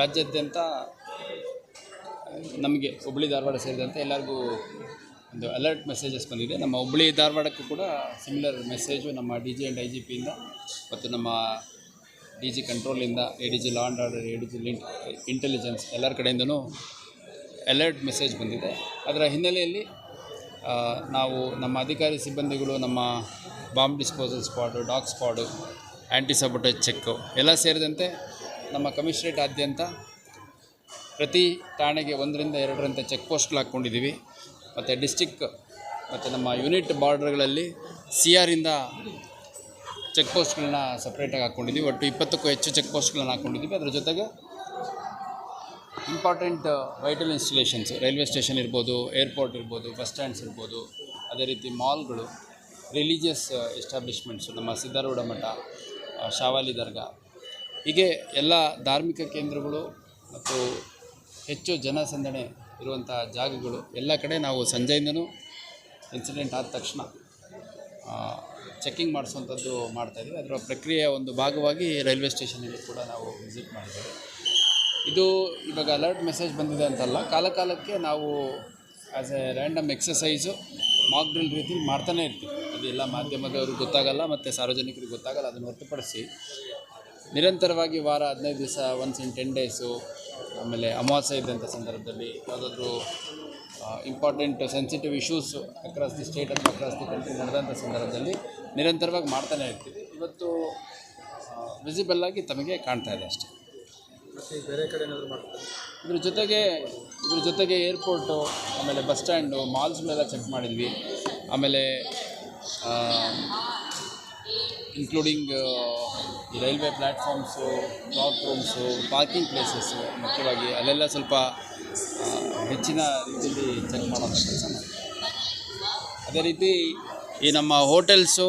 ರಾಜ್ಯಾದ್ಯಂತ, ನಮಗೆ ಹುಬ್ಬಳ್ಳಿ, ಧಾರವಾಡ ಸೇರಿದಂತೆ ಎಲ್ಲರಿಗೂ ಒಂದು ಅಲರ್ಟ್ ಮೆಸೇಜಸ್ ಬಂದಿದೆ. ನಮ್ಮ ಹುಬ್ಬಳ್ಳಿ, ಧಾರವಾಡಕ್ಕೂ ಕೂಡ ಸಿಮಿಲರ್ ಮೆಸೇಜು ನಮ್ಮ D G and I G ಪಿಯಿಂದ ಮತ್ತು ನಮ್ಮ D G ಕಂಟ್ರೋಲಿಂದ A D G law and order A D G ಲಿಂಟ್ intelligence ಎಲ್ಲರ ಕಡೆಯಿಂದನೂ ಅಲರ್ಟ್ ಮೆಸೇಜ್ ಬಂದಿದೆ. ಅದರ ಹಿನ್ನೆಲೆಯಲ್ಲಿ ನಾವು ನಮ್ಮ ಅಧಿಕಾರಿ ಸಿಬ್ಬಂದಿಗಳು, ನಮ್ಮ bomb disposal squad dog squad anti sabotage check ಎಲ್ಲ ಸೇರಿದಂತೆ ನಮ್ಮ ಕಮಿಷನರೇಟಾದ್ಯಂತ ಪ್ರತಿ ಠಾಣೆಗೆ ಒಂದರಿಂದ ಎರಡರಂತೆ ಚೆಕ್ ಪೋಸ್ಟ್ಗಳು ಹಾಕ್ಕೊಂಡಿದ್ದೀವಿ. ಮತ್ತು ಡಿಸ್ಟಿಕ್ ಮತ್ತು ನಮ್ಮ ಯೂನಿಟ್ ಬಾರ್ಡರ್ಗಳಲ್ಲಿ ಸಿ ಆರಿಂದ ಚೆಕ್ ಪೋಸ್ಟ್ಗಳನ್ನ ಸಪ್ರೇಟಾಗಿ ಹಾಕ್ಕೊಂಡಿದ್ದೀವಿ. ಒಟ್ಟು ಇಪ್ಪತ್ತಕ್ಕೂ ಹೆಚ್ಚು ಚೆಕ್ ಪೋಸ್ಟ್ಗಳನ್ನ ಹಾಕ್ಕೊಂಡಿದ್ದೀವಿ. ಅದರ ಜೊತೆಗೆ important vital installations, railway station ಇರ್ಬೋದು, ಏರ್ಪೋರ್ಟ್ ಇರ್ಬೋದು, ಬಸ್ ಸ್ಟ್ಯಾಂಡ್ಸ್ ಇರ್ಬೋದು, ಅದೇ ರೀತಿ ಮಾಲ್ಗಳು, ರಿಲಿಜಿಯಸ್ ಎಸ್ಟಾಬ್ಲಿಷ್ಮೆಂಟ್ಸು, ನಮ್ಮ ಸಿದ್ಧಾರೂಢ ಮಠ ಶಾವಾಲಿ ದರ್ಗಾ ಹೀಗೆ ಎಲ್ಲ ಧಾರ್ಮಿಕ ಕೇಂದ್ರಗಳು ಮತ್ತು ಹೆಚ್ಚು ಜನಸಂದಣಿ ಇರುವಂಥ ಜಾಗಗಳು ಎಲ್ಲ ಕಡೆ ನಾವು ಸಂಜೆಯಿಂದನೂ ಇನ್ಸಿಡೆಂಟ್ ಆದ ತಕ್ಷಣ ಚೆಕ್ಕಿಂಗ್ ಮಾಡಿಸುವಂಥದ್ದು ಮಾಡ್ತಾಯಿದ್ವಿ ಅದರ ಪ್ರಕ್ರಿಯೆಯ ಒಂದು ಭಾಗವಾಗಿ ರೈಲ್ವೆ ಸ್ಟೇಷನಲ್ಲಿ ಕೂಡ ನಾವು ವಿಸಿಟ್ ಮಾಡಿದ್ದೇವೆ. ಇದು ಇವಾಗ ಅಲರ್ಟ್ ಮೆಸೇಜ್ ಬಂದಿದೆ ಅಂತಲ್ಲ ಕಾಲ ಕಾಲಕ್ಕೆ ನಾವು as a random exercise mock drill ರೀತಿ ಮಾಡ್ತಾನೆ ಇರ್ತೀವಿ. ಅದೆಲ್ಲ ಮಾಧ್ಯಮದವ್ರಿಗೆ ಗೊತ್ತಾಗಲ್ಲ, ಮತ್ತು ಸಾರ್ವಜನಿಕರಿಗೆ ಗೊತ್ತಾಗಲ್ಲ, ಅದನ್ನು ಹೊರತುಪಡಿಸಿ ನಿರಂತರವಾಗಿ ವಾರ ಹದಿನೈದು ದಿವಸ ಒನ್ಸ್ ಇನ್ ಟೆನ್ ಡೇಸು ಆಮೇಲೆ ಅಮಾವಾಸ್ಯೆ ಇದ್ದಂಥ ಸಂದರ್ಭದಲ್ಲಿ ಯಾವುದಾದ್ರೂ important sensitive issues across the state ಅಥವಾ ಅಕ್ರಾಸ್ ದಿ ಕಂಟ್ರಿ ನಡೆದಂಥ ಸಂದರ್ಭದಲ್ಲಿ ನಿರಂತರವಾಗಿ ಮಾಡ್ತಾನೆ ಇರ್ತೀವಿ. ಇವತ್ತು ವಿಸಿಬಲ್ ಆಗಿ ತಮಗೆ ಕಾಣ್ತಾ ಇದೆ ಅಷ್ಟೇ. ಬೇರೆ ಕಡೆ ಏನಾದರೂ ಮಾಡ್ತಾರೆ? ಇದ್ರ ಜೊತೆಗೆ ಇದ್ರ ಜೊತೆಗೆ ಏರ್ಪೋರ್ಟು ಆಮೇಲೆ ಬಸ್ ಸ್ಟ್ಯಾಂಡು ಮಾಲ್ಸ್ಗಳೆಲ್ಲ ಚೆಕ್ ಮಾಡಿದ್ವಿ. ಆಮೇಲೆ ಇನ್ಕ್ಲೂಡಿಂಗ್ ಈ railway platforms clock rooms parking places, ಮುಖ್ಯವಾಗಿ ಅಲ್ಲೆಲ್ಲ ಸ್ವಲ್ಪ ಹೆಚ್ಚಿನ ರೀತಿಯಲ್ಲಿ ಚೆಕ್ ಮಾಡೋದು ಕೆಲಸ ಅದೇ ರೀತಿ ಈ ನಮ್ಮ ಹೋಟೆಲ್ಸು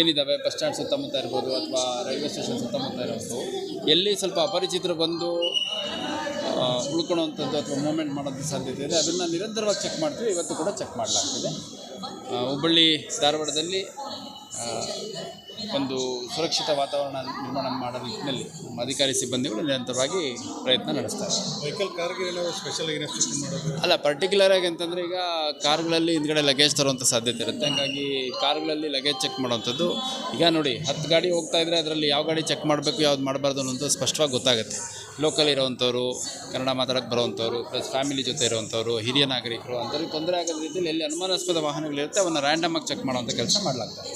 ಏನಿದ್ದಾವೆ ಬಸ್ ಸ್ಟ್ಯಾಂಡ್ ಸುತ್ತಮುತ್ತ ಇರ್ಬೋದು ಅಥವಾ ರೈಲ್ವೆ ಸ್ಟೇಷನ್ ಸುತ್ತಮುತ್ತ ಇರ್ಬೋದು ಎಲ್ಲಿ ಸ್ವಲ್ಪ ಅಪರಿಚಿತರು ಬಂದು ಉಳ್ಕೊಳ್ಳೋವಂಥದ್ದು ಅಥವಾ ಮೂಮೆಂಟ್ ಮಾಡೋದು ಸಾಧ್ಯತೆ ಇದೆ. ಅದನ್ನು ನಿರಂತರವಾಗಿ ಚೆಕ್ ಮಾಡ್ತೀವಿ. ಇವತ್ತು ಕೂಡ ಚೆಕ್ ಮಾಡಲಾಗ್ತಿದೆ. ಹುಬ್ಬಳ್ಳಿ ಧಾರವಾಡದಲ್ಲಿ ಒಂದು ಸುರಕ್ಷಿತ ವಾತಾವರಣ ನಿರ್ಮಾಣ ಮಾಡೋ ನಿಟ್ಟಿನಲ್ಲಿ ನಮ್ಮ ಅಧಿಕಾರಿ ಸಿಬ್ಬಂದಿಗಳು ನಿರಂತರವಾಗಿ ಪ್ರಯತ್ನ ನಡೆಸ್ತಾರೆ ವೆಹಿಕಲ್ ಕಾರ್ಗೆ ಸ್ಪೆಷಲ್ ಅಲ್ಲ ಪರ್ಟಿಕ್ಯುಲರ್ ಆಗಿ ಅಂತಂದರೆ ಈಗ ಕಾರ್ಗಳಲ್ಲಿ ಹಿಂದ್ಗಡೆ ಲಗೇಜ್ ತರುವಂಥ ಸಾಧ್ಯತೆ ಇರುತ್ತೆ. ಹಾಗಾಗಿ ಕಾರ್ಗಳಲ್ಲಿ ಲಗೇಜ್ ಚೆಕ್ ಮಾಡುವಂಥದ್ದು ಈಗ ನೋಡಿ ಹತ್ತು ಗಾಡಿ ಹೋಗ್ತಾ ಇದ್ದರೆ ಅದರಲ್ಲಿ ಯಾವ ಗಾಡಿ ಚೆಕ್ ಮಾಡಬೇಕು ಯಾವ್ದು ಮಾಡಬಾರ್ದು ಅನ್ನೋದು ಸ್ಪಷ್ಟವಾಗಿ ಗೊತ್ತಾಗುತ್ತೆ. ಲೋಕಲ್ ಇರೋವಂಥವ್ರು ಕನ್ನಡ ಮಾತಾಡೋಕ್ಕೆ ಬರೋವಂಥವ್ರು ಪ್ಲಸ್ ಫ್ಯಾಮಿಲಿ ಜೊತೆ ಇರೋವಂಥವ್ರು ಹಿರಿಯ ನಾಗರಿಕರು ಅಂಥವ್ರಿಗೆ ತೊಂದರೆ ಆಗದ ರೀತಿಯಲ್ಲಿ ಎಲ್ಲಿ ಅನುಮಾನಾಸ್ಪದ ವಾಹನಗಳಿರುತ್ತೆ ಅವನ್ನು ರ್ಯಾಂಡಮ್ ಆಗಿ ಚೆಕ್ ಮಾಡುವಂಥ ಕೆಲಸ ಮಾಡಲಾಗ್ತದೆ.